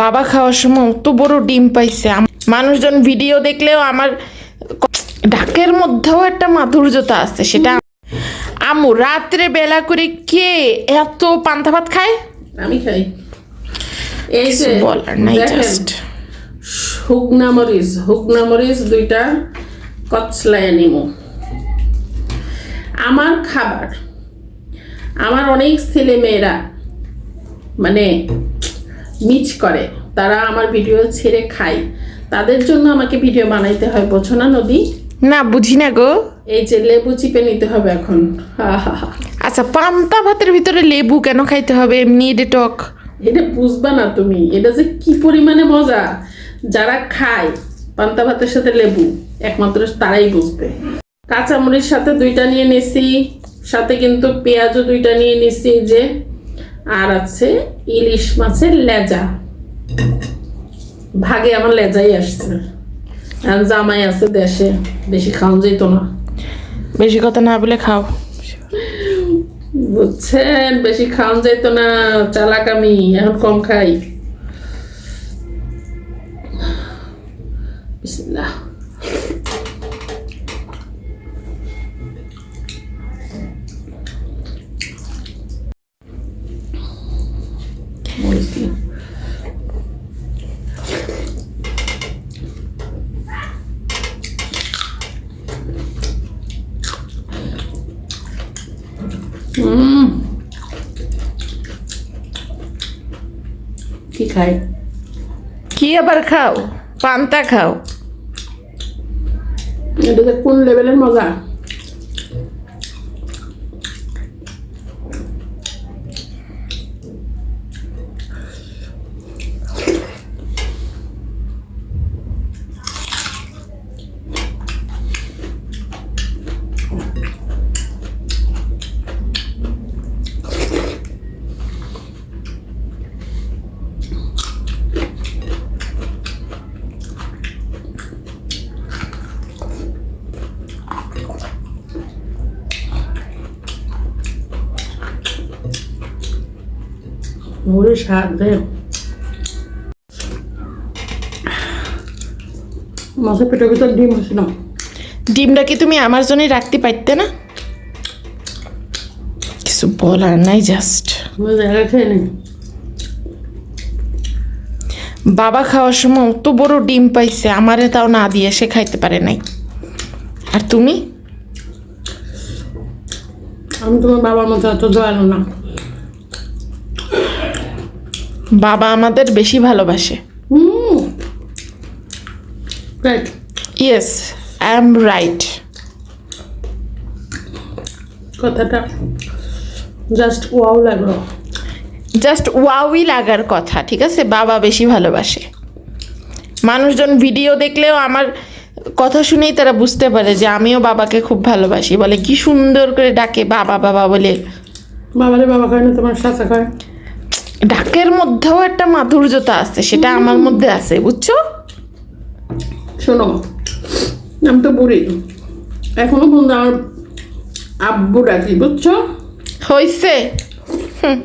বাবা খাওয়ার সময় অত বড় ডিম পাইছে। মানুষজন ভিডিও দেখলেও আমার ঢাকের মধ্যেও একটা মাধুর্যতা আছে সেটা আমু রাত্রে বেলা করে কে এত পান্তা ভাত খায়? আমি খাই। এই যে বলার নাই জাস্ট হুগনা মরিচ হুগনা মরিচ দুইটা কচলায় নিমু। আমার খাবার আমার অনেক ছেলে মেয়েরা মানে মিচ করে তারা আমার ভিডিও ছেড়ে খায়। তাদের জন্য আমাকে ভিডিও বানাইতে হয় বোঝো না নদী? না বুঝি না গো। এই যে লেবু চিপে নিতে হবে এখন। আচ্ছা পান্তা ভাতের ভিতরে লেবু কেন খাইতে হবে? এমনি এটা টক। এটা বুঝবা না তুমি এটা যে কি পরিমাণে মজা। যারা খায় পান্তা ভাতের সাথে লেবু একমাত্র তারাই বুঝবে। কাঁচামরিচ সাথে দুইটা নিয়ে নিছি সাথে কিন্তু পেঁয়াজও দুইটা নিয়ে নিছি যে আর আছে ইলিশ মাছের লেজা। ভাগে আমার লেজাই আসছে। আর জামাই আছে দেশে বেশি খাওয়া যেত না। বেশি কথা না বলে খাও। বুঝছেন বেশি খাওয়ান যাইতো না চালাক আমি এখন কম খাই। বিসমিল্লাহ। কি খাই? কি আবার খাও? পান্তা খাও? এটাতে কোন লেভেলের মজা? ওরে স্বাদ রে। মাছের পেটের ভিতর ডিম আছে না? ডিমটা কি তুমি আমার জন্যই রাখতে পারতে না? কিছু বলার নাই জাস্ট বাবা খাওয়ার সময় অত বড় ডিম পাইছে আমারে তাও না দিয়ে সে খাইতে পারে নাই। আর তুমি? আমি তোমার বাবার মতো এত দয়ালু না। বাবা আমাদের বেশি ভালোবাসে। হুম। Right yes I am right কথাটা জাস্ট ওয়াও লাগল। জাস্ট ওয়াউই লাগার কথা ঠিক আছে? বাবা বেশি ভালোবাসে। মানুষজন ভিডিও দেখলেও আমার কথা শুনেই তারা বুঝতে পারে যে আমিও বাবাকে খুব ভালোবাসি। বলে কি সুন্দর করে ডাকে বাবা বাবা বলে। বাবারে বাবা খায় না তোমার চাচা খায় ডাকের মধ্যেও একটা মাধুর্যতা আছে সেটা আমার মধ্যে আছে বুঝছ? শোনো আমি তো বুড়ি। এখনও পর্যন্ত আমার আব্বু ডাকি বুঝছ? হয়েছে হুম।